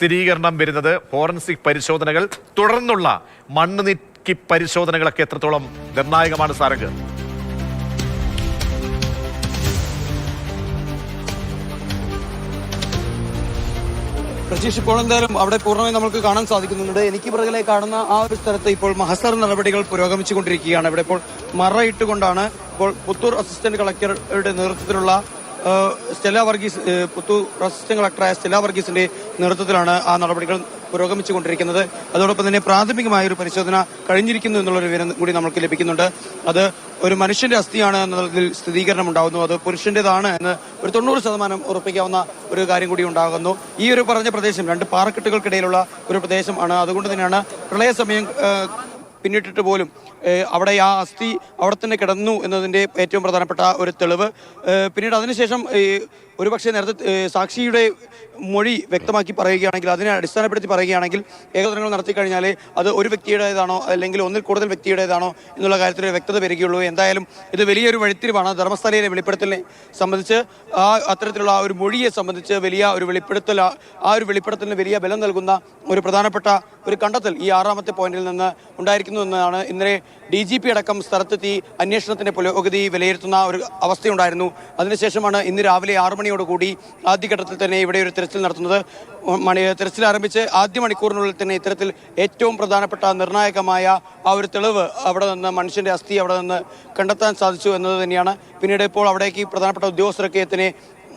സ്ഥിരീകരണം വരുന്നത് ഫോറൻസിക് പരിശോധനകൾ തുടർന്നുള്ള മണ്ണ് നീക്കി പരിശോധനകളൊക്കെ എത്രത്തോളം നിർണായകമാണ് സാരംഗ്? പ്രജീഷ് ഇപ്പോൾ എന്തായാലും അവിടെ പൂർണമായി നമുക്ക് കാണാൻ സാധിക്കുന്നുണ്ട്. എനിക്ക് പിറകിലെ കാണുന്ന ആ ഒരു സ്ഥലത്ത് ഇപ്പോൾ മഹസർ നടപടികൾ പുരോഗമിച്ചുകൊണ്ടിരിക്കുകയാണ്. ഇവിടെ ഇപ്പോൾ മറയിട്ടുകൊണ്ടാണ് ഇപ്പോൾ പുത്തൂർ അസിസ്റ്റന്റ് കളക്ടറുടെ നേതൃത്വത്തിലുള്ള സ്റ്റെല്ല വർഗീസ് പുത്തു അസിസ്റ്റന്റ് കളക്ടറായ സ്റ്റെല്ല വർഗീസിന്റെ നേതൃത്വത്തിലാണ് ആ നടപടികൾ പുരോഗമിച്ചുകൊണ്ടിരിക്കുന്നത്. അതോടൊപ്പം തന്നെ പ്രാഥമികമായ ഒരു പരിശോധന കഴിഞ്ഞിരിക്കുന്നു എന്നുള്ള ഒരു വിവരം കൂടി നമുക്ക് ലഭിക്കുന്നുണ്ട്. അത് ഒരു മനുഷ്യന്റെ അസ്ഥിയാണ് എന്നതിൽ സ്ഥിരീകരണം ഉണ്ടാകുന്നു അത് പുരുഷന്റേതാണ് എന്ന് ഒരു തൊണ്ണൂറ് ശതമാനം ഉറപ്പിക്കാവുന്ന ഒരു കാര്യം കൂടി ഉണ്ടാകുന്നു. ഈ ഒരു പറഞ്ഞ പ്രദേശം രണ്ട് പാറക്കെട്ടുകൾക്കിടയിലുള്ള ഒരു പ്രദേശമാണ്. അതുകൊണ്ട് തന്നെയാണ് പ്രളയ സമയം പിന്നിട്ടിട്ട് പോലും അവിടെ ആ അസ്ഥി അവിടെ തന്നെ കിടന്നു എന്നതിന്റെ ഏറ്റവും പ്രധാനപ്പെട്ട ഒരു തെളിവ്. പിന്നീട് അതിനുശേഷം ഏഹ്, ഒരുപക്ഷെ നേരത്തെ സാക്ഷിയുടെ മൊഴി വ്യക്തമാക്കി പറയുകയാണെങ്കിൽ അതിനെ അടിസ്ഥാനപ്പെടുത്തി പറയുകയാണെങ്കിൽ ഏകോദനങ്ങൾ നടത്തി കഴിഞ്ഞാൽ അത് ഒരു വ്യക്തിയുടേതാണോ അല്ലെങ്കിൽ ഒന്നിൽ കൂടുതൽ വ്യക്തിയുടേതാണോ എന്നുള്ള കാര്യത്തിൽ വ്യക്തത വരികയുള്ളൂ. എന്തായാലും ഇത് വലിയൊരു വഴിത്തിരിവാണ്. ധർമ്മസ്ഥലയിലെ വെളിപ്പെടുത്തലിനെ സംബന്ധിച്ച് ആ അത്തരത്തിലുള്ള ആ ഒരു മൊഴിയെ സംബന്ധിച്ച് വലിയ ഒരു വെളിപ്പെടുത്തൽ ആ- ഒരു വെളിപ്പെടുത്തലിന് വലിയ ബലം നൽകുന്ന ഒരു പ്രധാനപ്പെട്ട ഒരു കണ്ടെത്തൽ ഈ ആറാമത്തെ പോയിന്റിൽ നിന്ന് ഉണ്ടായിരിക്കുന്നു എന്നതാണ് ഇന്നലെ ഡി ജി പി അടക്കം സ്ഥലത്തെത്തി അന്വേഷണത്തിന്റെ പുരോഗതി വിലയിരുത്തുന്ന ഒരു അവസ്ഥയുണ്ടായിരുന്നു. അതിനുശേഷമാണ് ഇന്ന് രാവിലെ ആറു മണിയോടുകൂടി ആദ്യഘട്ടത്തിൽ തന്നെ ഇവിടെ ഒരു തിരച്ചിൽ നടത്തുന്നത്. മണി തിരച്ചിൽ ആരംഭിച്ച് ആദ്യ മണിക്കൂറിനുള്ളിൽ തന്നെ ഇത്തരത്തിൽ ഏറ്റവും പ്രധാനപ്പെട്ട നിർണായകമായ ആ ഒരു തെളിവ് അവിടെ നിന്ന് മനുഷ്യന്റെ അസ്ഥി അവിടെ നിന്ന് കണ്ടെത്താൻ സാധിച്ചു എന്നത് തന്നെയാണ്. പിന്നീട് ഇപ്പോൾ അവിടേക്ക് പ്രധാനപ്പെട്ട ഉദ്യോഗസ്ഥരൊക്കെ തന്നെ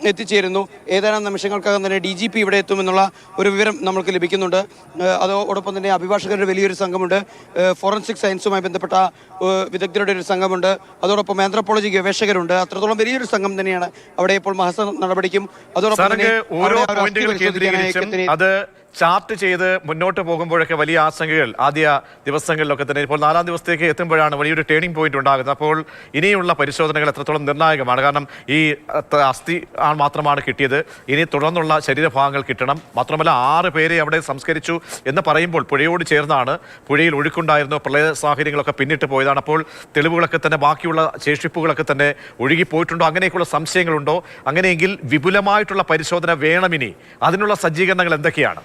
എത്തിച്ചേരുന്നു. ഏതാനും നിമിഷങ്ങൾക്കകം തന്നെ ഡി ജി പി ഇവിടെ എത്തുമെന്നുള്ള ഒരു വിവരം നമുക്ക് ലഭിക്കുന്നുണ്ട്. അതോടൊപ്പം തന്നെ അഭിഭാഷകരുടെ വലിയൊരു സംഘമുണ്ട്. ഫോറൻസിക് സയൻസുമായി ബന്ധപ്പെട്ട വിദഗ്ധരുടെ ഒരു സംഘമുണ്ട്. അതോടൊപ്പം ആന്ത്രപ്പോളജി ഗവേഷകരുണ്ട്. അത്രത്തോളം വലിയൊരു സംഘം തന്നെയാണ്. അവിടെ ഇപ്പോൾ മഹസ നടപടിക്കും. അതോടൊപ്പം തന്നെ ചാർട്ട് ചെയ്ത് മുന്നോട്ട് പോകുമ്പോഴൊക്കെ വലിയ ആശങ്കകൾ ആദ്യ ദിവസങ്ങളിലൊക്കെ തന്നെ. ഇപ്പോൾ നാലാം ദിവസത്തേക്ക് എത്തുമ്പോഴാണ് വലിയൊരു ടേണിംഗ് പോയിന്റ് ഉണ്ടാകുന്നത്. അപ്പോൾ ഇനിയുള്ള പരിശോധനകൾ എത്രത്തോളം നിർണായകമാണ്? കാരണം ഈ അസ്ഥി മാത്രമാണ് കിട്ടിയത്. ഇനി തുടർന്നുള്ള ശരീരഭാഗങ്ങൾ കിട്ടണം. മാത്രമല്ല ആറ് പേരെ അവിടെ സംസ്കരിച്ചു എന്ന് പറയുമ്പോൾ പുഴയോട് ചേർന്നാണ് പുഴയിൽ ഒഴുക്കുണ്ടായിരുന്നു പ്രളയ സാഹചര്യങ്ങളൊക്കെ പിന്നിട്ട് പോയതാണ്. അപ്പോൾ തെളിവുകളൊക്കെ തന്നെ ബാക്കിയുള്ള ശേഷിപ്പുകളൊക്കെ തന്നെ ഒഴുകിപ്പോയിട്ടുണ്ടോ? അങ്ങനെയൊക്കെയുള്ള സംശയങ്ങളുണ്ടോ? അങ്ങനെയെങ്കിൽ വിപുലമായിട്ടുള്ള പരിശോധന വേണമിനി അതിനുള്ള സജ്ജീകരണങ്ങൾ എന്തൊക്കെയാണ്?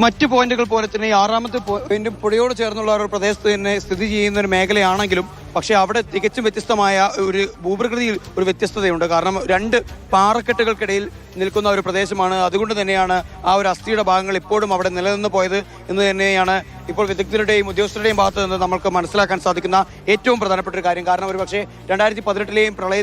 മറ്റ് പോയിന്റുകൾ പോലെ തന്നെ ആറാമത്തെ പോയിന്റും പുഴയോട് ചേർന്നുള്ള ഒരു പ്രദേശത്ത് തന്നെ സ്ഥിതി ചെയ്യുന്ന ഒരു മേഖലയാണെങ്കിലും പക്ഷേ അവിടെ തികച്ചും വ്യത്യസ്തമായ ഒരു ഭൂപ്രകൃതിയിൽ ഒരു വ്യത്യസ്തതയുണ്ട്. കാരണം രണ്ട് പാറക്കെട്ടുകൾക്കിടയിൽ നിൽക്കുന്ന ഒരു പ്രദേശമാണ്. അതുകൊണ്ട് തന്നെയാണ് ആ ഒരു അസ്ഥിയുടെ ഭാഗങ്ങൾ ഇപ്പോഴും അവിടെ നിലനിന്ന് പോയത് എന്ന് തന്നെയാണ് ഇപ്പോൾ വിദഗ്ധരുടെയും ഉദ്യോഗസ്ഥരുടെയും ഭാഗത്ത് നിന്ന് നമുക്ക് മനസ്സിലാക്കാൻ സാധിക്കുന്ന ഏറ്റവും പ്രധാനപ്പെട്ട ഒരു കാര്യം. കാരണം ഒരു പക്ഷേ രണ്ടായിരത്തി പതിനെട്ടിലെയും പ്രളയ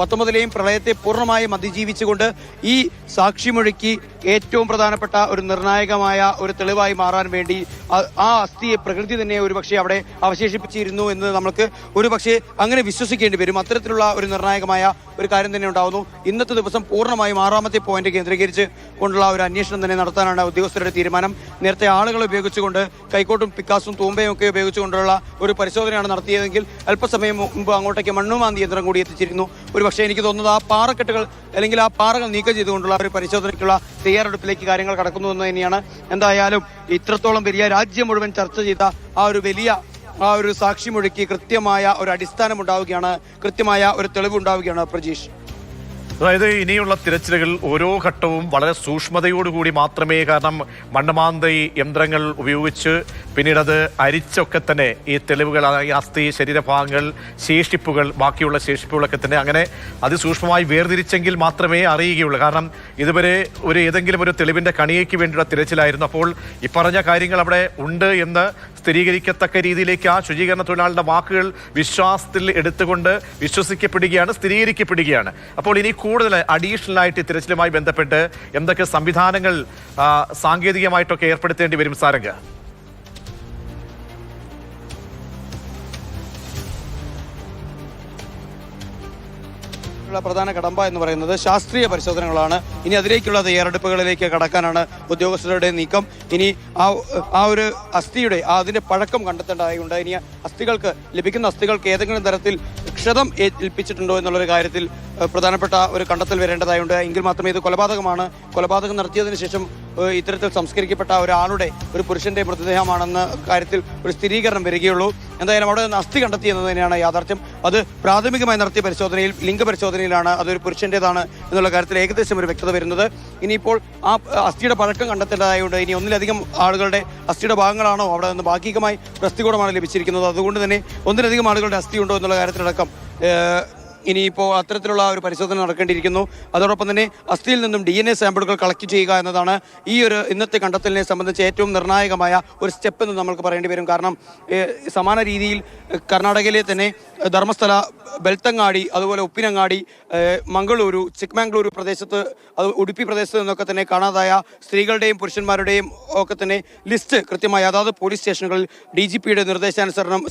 പത്തൊമ്പതിലെയും പ്രളയത്തെ പൂർണമായും അതിജീവിച്ചുകൊണ്ട് ഈ സാക്ഷിമൊഴിക്ക് ഏറ്റവും പ്രധാനപ്പെട്ട ഒരു നിർണായകമായ ഒരു തെളിവായി മാറാൻ വേണ്ടി ആ- അസ്ഥിയെ പ്രകൃതി തന്നെ ഒരുപക്ഷെ അവിടെ അവശേഷിപ്പിച്ചിരുന്നു എന്ന് നമ്മൾക്ക് ഒരുപക്ഷെ അങ്ങനെ വിശ്വസിക്കേണ്ടി വരും. അത്തരത്തിലുള്ള ഒരു നിർണായകമായ ഒരു കാര്യം തന്നെ ഉണ്ടാകുന്നു ഇന്നത്തെ ദിവസം പൂർണമായും ആറാമത്തെ പോയിന്റ് കേന്ദ്രീകരിച്ച് കൊണ്ടുള്ള ഒരു അന്വേഷണം തന്നെ നടത്താനാണ് ഉദ്യോഗസ്ഥരുടെ തീരുമാനം. നേരത്തെ ആളുകളെ ഉപയോഗിച്ചുകൊണ്ട് കൈക്കോട്ടും പിക്കാസും തൂമ്പയും ഒക്കെ ഉപയോഗിച്ചുകൊണ്ടുള്ള ഒരു പരിശോധനയാണ് നടത്തിയതെങ്കിൽ അല്പസമയം മുമ്പ് അങ്ങോട്ടേക്ക് മണ്ണുമാന്തി യന്ത്രം കൂടി എത്തിച്ചിരുന്നു ഒരു പക്ഷേ എനിക്ക് തോന്നുന്നത് ആ പാറക്കെട്ടുകൾ അല്ലെങ്കിൽ ആ പാറകൾ നീക്കം ചെയ്തുകൊണ്ടുള്ള ഒരു പരിശോധനയ്ക്കുള്ള തയ്യാറെടുപ്പിലേക്ക് കാര്യങ്ങൾ കടക്കുന്നു എന്ന് തന്നെയാണ്. എന്തായാലും ഇത്രത്തോളം വലിയ രാജ്യം മുഴുവൻ ചർച്ച ചെയ്ത ആ ഒരു വലിയ ആ ഒരു സാക്ഷിമൊഴിക്ക് കൃത്യമായ ഒരു അടിസ്ഥാനം ഉണ്ടാവുകയാണ് കൃത്യമായ ഒരു തെളിവ് ഉണ്ടാവുകയാണ് പ്രജീഷ്. അതായത് ഇനിയുള്ള തിരച്ചിലുകൾ ഓരോ ഘട്ടവും വളരെ സൂക്ഷ്മതയോടുകൂടി മാത്രമേ കാരണം മണ്ണമാന്തി യന്ത്രങ്ങൾ ഉപയോഗിച്ച് പിന്നീട് അത് അരിച്ചൊക്കെ തന്നെ ഈ തെളിവുകൾ അസ്ഥി ശരീരഭാഗങ്ങൾ ശേഷിപ്പുകൾ ബാക്കിയുള്ള ശേഷിപ്പുകളൊക്കെ തന്നെ അങ്ങനെ അതിസൂക്ഷ്മമായി വേർതിരിച്ചെങ്കിൽ മാത്രമേ അറിയുകയുള്ളൂ. കാരണം ഇതുവരെ ഒരു ഏതെങ്കിലും ഒരു തെളിവിന്റെ കണിയയ്ക്ക് വേണ്ടിയുള്ള തിരച്ചിലായിരുന്നു. അപ്പോൾ ഈ പറഞ്ഞ കാര്യങ്ങൾ അവിടെ ഉണ്ട് എന്ന് സ്ഥിരീകരിക്കത്തക്ക രീതിയിലേക്ക് ആ ശുചീകരണ തൊഴിലാളിയുടെ വാക്കുകൾ വിശ്വാസത്തിൽ എടുത്തുകൊണ്ട് വിശ്വസിക്കപ്പെടുകയാണ് സ്ഥിരീകരിക്കപ്പെടുകയാണ്. അപ്പോൾ ഇനി കൂടുതൽ അഡീഷണൽ ആയിട്ട് തിരച്ചിലുമായി ബന്ധപ്പെട്ട് എന്തൊക്കെ സംവിധാനങ്ങൾ സാങ്കേതികമായിട്ടൊക്കെ ഏർപ്പെടുത്തേണ്ടി വരും സാരംഗ്? പ്രധാന കടമ്പ എന്ന് പറയുന്നത് ശാസ്ത്രീയ പരിശോധനകളാണ്. ഇനി അതിലേക്കുള്ള തയ്യാറെടുപ്പുകളിലേക്ക് കടക്കാനാണ് ഉദ്യോഗസ്ഥരുടെ നീക്കം. ഇനി ആ ആ ഒരു അസ്ഥിയുടെ അതിന്റെ പഴക്കം കണ്ടെത്തേണ്ടതായുണ്ട്. ഇനി അസ്ഥികൾക്ക് ലഭിക്കുന്ന അസ്ഥികൾക്ക് ഏതെങ്കിലും തരത്തിൽ ക്ഷതം ഏൽപ്പിച്ചിട്ടുണ്ടോ എന്നുള്ളൊരു കാര്യത്തിൽ പ്രധാനപ്പെട്ട ഒരു കണ്ടെത്തൽ വരേണ്ടതായുണ്ട്. എങ്കിൽ മാത്രമേ ഇത് കൊലപാതകമാണ്. കൊലപാതകം നടത്തിയതിനു ശേഷം ഇത്തരത്തിൽ സംസ്കരിക്കപ്പെട്ട ഒരാളുടെ ഒരു പുരുഷന്റെ മൃതദേഹമാണെന്ന കാര്യത്തിൽ ഒരു സ്ഥിരീകരണം വരികയുള്ളൂ. എന്തായാലും അവിടെ നിന്ന് അസ്ഥി കണ്ടെത്തി എന്നത് തന്നെയാണ് യാഥാർത്ഥ്യം. അത് പ്രാഥമികമായി നടത്തിയ പരിശോധനയിൽ ലിംഗ പരിശോധനയിലാണ്. അതൊരു പുരുഷന്റേതാണ് എന്നുള്ള കാര്യത്തിൽ ഏകദേശം ഒരു വ്യക്തത വരുന്നത്. ഇനിയിപ്പോൾ ആ അസ്ഥിയുടെ പഴക്കം കണ്ടെത്തേണ്ടതായതുകൊണ്ട് ഇനി ഒന്നിലധികം ആളുകളുടെ അസ്ഥിയുടെ ഭാഗങ്ങളാണോ അവിടെ നിന്ന് ഭാഗികമായി പ്രസ്തികൂടമാണ് ലഭിച്ചിരിക്കുന്നത്. അതുകൊണ്ട് തന്നെ ഒന്നിലധികം ആളുകളുടെ അസ്ഥി ഉണ്ടോ എന്നുള്ള കാര്യത്തിലടക്കം ഇനിയിപ്പോൾ അത്തരത്തിലുള്ള ഒരു പരിശോധന നടക്കേണ്ടിയിരിക്കുന്നു. അതോടൊപ്പം തന്നെ അസ്ഥിയിൽ നിന്നും ഡി സാമ്പിളുകൾ കളക്ട് ചെയ്യുക എന്നതാണ് ഈ ഒരു ഇന്നത്തെ കണ്ടെത്തലിനെ സംബന്ധിച്ച് ഏറ്റവും നിർണായകമായ ഒരു സ്റ്റെപ്പ് എന്ന് നമുക്ക് പറയേണ്ടി വരും. കാരണം സമാന രീതിയിൽ കർണാടകയിലെ തന്നെ ധർമ്മസ്ഥല ബെൽത്തങ്ങാടി അതുപോലെ ഉപ്പിനങ്ങാടി മംഗളൂരു ചിക്മാംഗ്ലൂരു പ്രദേശത്ത് അത് ഉടുപ്പി പ്രദേശത്ത് നിന്നൊക്കെ തന്നെ കാണാതായ സ്ത്രീകളുടെയും പുരുഷന്മാരുടെയും ഒക്കെ തന്നെ ലിസ്റ്റ് കൃത്യമായി അതാത് പോലീസ് സ്റ്റേഷനുകളിൽ ഡി ജി പിയുടെ നിർദ്ദേശാനുസരണം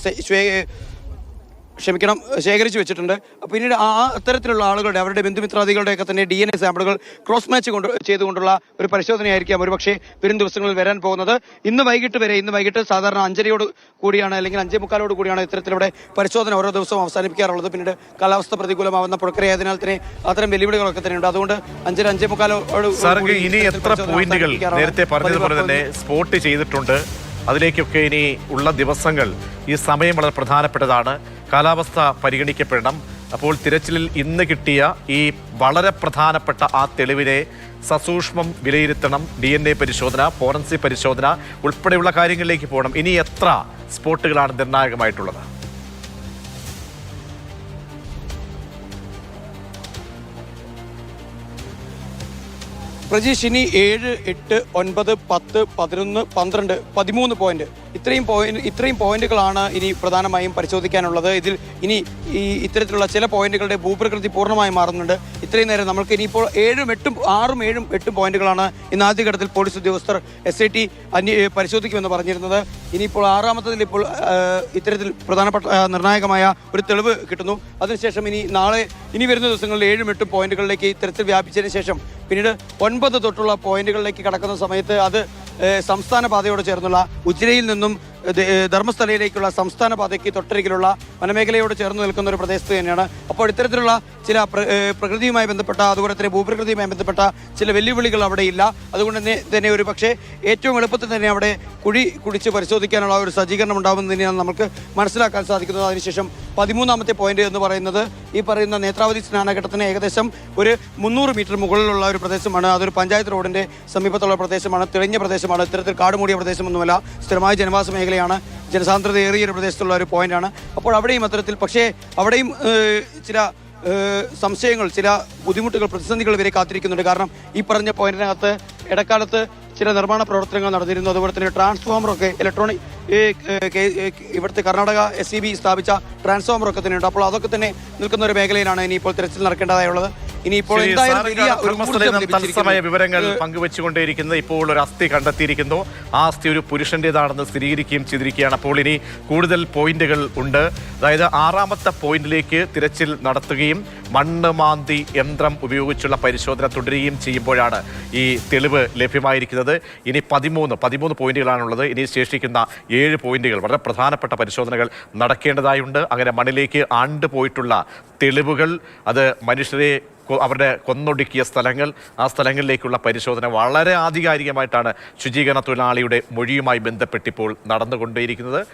ക്ഷമിക്കണം ശേഖരിച്ചു വെച്ചിട്ടുണ്ട്. പിന്നീട് ആ അത്തരത്തിലുള്ള ആളുകളുടെ അവരുടെ ബന്ധുമിത്രാദികളുടെയൊക്കെ തന്നെ ഡി എൻ എ സാമ്പിളുകൾ ക്രോസ് മാച്ച് കൊണ്ട് ചെയ്തുകൊണ്ടുള്ള ഒരു പരിശോധനയായിരിക്കാം ഒരുപക്ഷെ വരും ദിവസങ്ങളിൽ വരാൻ പോകുന്നത്. ഇന്ന് വൈകിട്ട് വരെ ഇന്ന് വൈകിട്ട് സാധാരണ അഞ്ചരയോട് കൂടിയാണ് അല്ലെങ്കിൽ അഞ്ചേ മുക്കാലോട് കൂടിയാണ് ഇത്തരത്തിലൂടെ പരിശോധന ഓരോ ദിവസവും അവസാനിപ്പിക്കാറുള്ളത്. പിന്നീട് കാലാവസ്ഥ പ്രതികൂലമാവുന്ന പ്രക്രിയയതിനാൽ തന്നെ അത്തരം വെല്ലുവിളികളൊക്കെ തന്നെയുണ്ട് അതുകൊണ്ട് അഞ്ചര അഞ്ചേ മുക്കാലോട് ഇനി എത്ര പോയിന്റുകൾ നേരത്തെ പറഞ്ഞതുപോലെ തന്നെ സ്പോട്ട് ചെയ്തിട്ടുണ്ട്. അതിലേക്കൊക്കെ ഇനി ഉള്ള ദിവസങ്ങൾ ഈ സമയം വളരെ പ്രധാനപ്പെട്ടതാണ്. കാലാവസ്ഥ പരിഗണിക്കപ്പെടണം. അപ്പോൾ തിരച്ചിലിൽ ഇന്ന് കിട്ടിയ ഈ വളരെ പ്രധാനപ്പെട്ട ആ തെളിവിനെ സസൂക്ഷ്മം വിലയിരുത്തണം. ഡി എൻ എ പരിശോധന ഫോറൻസിക് പരിശോധന ഉൾപ്പെടെയുള്ള കാര്യങ്ങളിലേക്ക് പോകണം. ഇനി എത്ര സ്പോട്ടുകളാണ് നിർണായകമായിട്ടുള്ളത്? പ്രജീഷ് ഇനി ഏഴ് എട്ട് ഒൻപത് പത്ത് പതിനൊന്ന് പന്ത്രണ്ട് പതിമൂന്ന് പോയിന്റ് ഇത്രയും പോയിന്റ് ഇത്രയും പോയിന്റുകളാണ് ഇനി പ്രധാനമായും പരിശോധിക്കാനുള്ളത്. ഇതിൽ ഇനി ഈ ഇത്തരത്തിലുള്ള ചില പോയിന്റുകളുടെ ഭൂപ്രകൃതി പൂർണമായി മാറുന്നുണ്ട്. ഇത്രയും നേരം നമുക്ക് ഇനിയിപ്പോൾ ഏഴും എട്ടും ആറും ഏഴും എട്ടും പോയിന്റുകളാണ് ഇന്ന് ആദ്യഘട്ടത്തിൽ പോലീസ് ഉദ്യോഗസ്ഥർ എസ് ഐ ടി അന്വ പരിശോധിക്കുമെന്ന് പറഞ്ഞിരുന്നത്. ഇനിയിപ്പോൾ ആറാമത്തതിൽ ഇപ്പോൾ ഇത്തരത്തിൽ പ്രധാനപ്പെട്ട നിർണായകമായ ഒരു തെളിവ് കിട്ടുന്നു. അതിനുശേഷം ഇനി നാളെ ഇനി വരുന്ന ദിവസങ്ങളിൽ ഏഴും എട്ടും പോയിന്റുകളിലേക്ക് ഇത്തരത്തിൽ വ്യാപിച്ചതിന് ശേഷം പിന്നീട് ഒൻപത് തൊട്ടുള്ള പോയിന്റുകളിലേക്ക് കടക്കുന്ന സമയത്ത് അത് സംസ്ഥാന പാതയോട് ചേർന്നുള്ള ഉജിരയിൽ നിന്നും ധർമ്മസ്ഥലയിലേക്കുള്ള സംസ്ഥാന പാതയ്ക്ക് തൊട്ടരികിലുള്ള വനമേഖലയോട് ചേർന്ന് നിൽക്കുന്ന ഒരു പ്രദേശത്ത് തന്നെയാണ്. അപ്പോൾ ഇത്തരത്തിലുള്ള ചില പ്രകൃതിയുമായി ബന്ധപ്പെട്ട അതുപോലെ തന്നെ ഭൂപ്രകൃതിയുമായി ബന്ധപ്പെട്ട ചില വെല്ലുവിളികൾ അവിടെ ഇല്ല. അതുകൊണ്ട് തന്നെ തന്നെ ഒരു പക്ഷേ ഏറ്റവും എളുപ്പത്തിൽ തന്നെ അവിടെ കുഴി കുടിച്ച് പരിശോധിക്കാനുള്ള ഒരു സജ്ജീകരണം ഉണ്ടാകുമെന്ന് തന്നെയാണ് നമുക്ക് മനസ്സിലാക്കാൻ സാധിക്കുന്നത്. അതിനുശേഷം പതിമൂന്നാമത്തെ പോയിന്റ് എന്ന് പറയുന്നത് ഈ പറയുന്ന നേത്രാവതി സ്നാനഘട്ടത്തിന് ഏകദേശം ഒരു മുന്നൂറ് മീറ്റർ മുകളിലുള്ള ഒരു പ്രദേശമാണ്. അതൊരു പഞ്ചായത്ത് റോഡിന്റെ സമീപത്തുള്ള പ്രദേശമാണ് തെളിഞ്ഞ പ്രദേശമാണ്. ഇത്തരത്തിൽ കാടുമൂടിയ പ്രദേശമൊന്നുമല്ല. സ്ഥിരമായ ജനവാസ മേഖലയാണ് ജനസാന്ദ്രത ഏറിയ ഒരു പ്രദേശത്തുള്ള ഒരു പോയിന്റാണ്. അപ്പോൾ അവിടെയും അത്തരത്തിൽ പക്ഷേ അവിടെയും ചില സംശയങ്ങൾ ചില ബുദ്ധിമുട്ടുകൾ പ്രതിസന്ധികൾ വരെ കാത്തിരിക്കുന്നുണ്ട്. കാരണം ഈ പറഞ്ഞ പോയിന്റിനകത്ത് ഇടക്കാലത്ത് ചില നിർമ്മാണ പ്രവർത്തനങ്ങൾ നടന്നിരുന്നു. അതുപോലെ തന്നെ ട്രാൻസ്ഫോമറൊക്കെ ഇലക്ട്രോണിക് ഇവിടുത്തെ കർണാടക എസ് സ്ഥാപിച്ച ട്രാൻസ്ഫോമറൊക്കെ തന്നെയുണ്ട്. അപ്പോൾ അതൊക്കെ തന്നെ നിൽക്കുന്ന ഒരു മേഖലയിലാണ് ഇനിയിപ്പോൾ തിരച്ചിൽ നടക്കേണ്ടതായുള്ളത്. ഇനിയിപ്പോൾ തത്സമയ വിവരങ്ങൾ പങ്കുവെച്ചുകൊണ്ടേയിരിക്കുന്നത് ഇപ്പോൾ ഒരു അസ്ഥി കണ്ടെത്തിയിരിക്കുന്നു. ആ അസ്ഥി ഒരു പുരുഷന്റേതാണെന്ന് സ്ഥിരീകരിക്കുകയും ചെയ്തിരിക്കുകയാണ്. അപ്പോൾ ഇനി കൂടുതൽ പോയിന്റുകൾ ഉണ്ട്. അതായത് ആറാമത്തെ പോയിന്റിലേക്ക് തിരച്ചിൽ നടത്തുകയും മണ്ണ് മാന്തി യന്ത്രം ഉപയോഗിച്ചുള്ള പരിശോധന തുടരുകയും ചെയ്യുമ്പോഴാണ് ഈ തെളിവ് ലഭ്യമായിരിക്കുന്നത്. ഇനി പതിമൂന്ന് പതിമൂന്ന് പോയിന്റുകളാണുള്ളത്. ഇനി ശേഷിക്കുന്ന ഏഴ് പോയിന്റുകൾ വളരെ പ്രധാനപ്പെട്ട പരിശോധനകൾ നടക്കേണ്ടതായുണ്ട്. അങ്ങനെ മണ്ണിലേക്ക് ആണ്ടുപോയിട്ടുള്ള തെളിവുകൾ അത് മനുഷ്യരെ അവരുടെ കൊന്നൊടുക്കിയ സ്ഥലങ്ങൾ ആ സ്ഥലങ്ങളിലേക്കുള്ള പരിശോധന വളരെ ആധികാരികമായിട്ടാണ് ശുചീകരണ തൊഴിലാളിയുടെ മൊഴിയുമായി ബന്ധപ്പെട്ടിപ്പോൾ നടന്നുകൊണ്ടേയിരിക്കുന്നത്.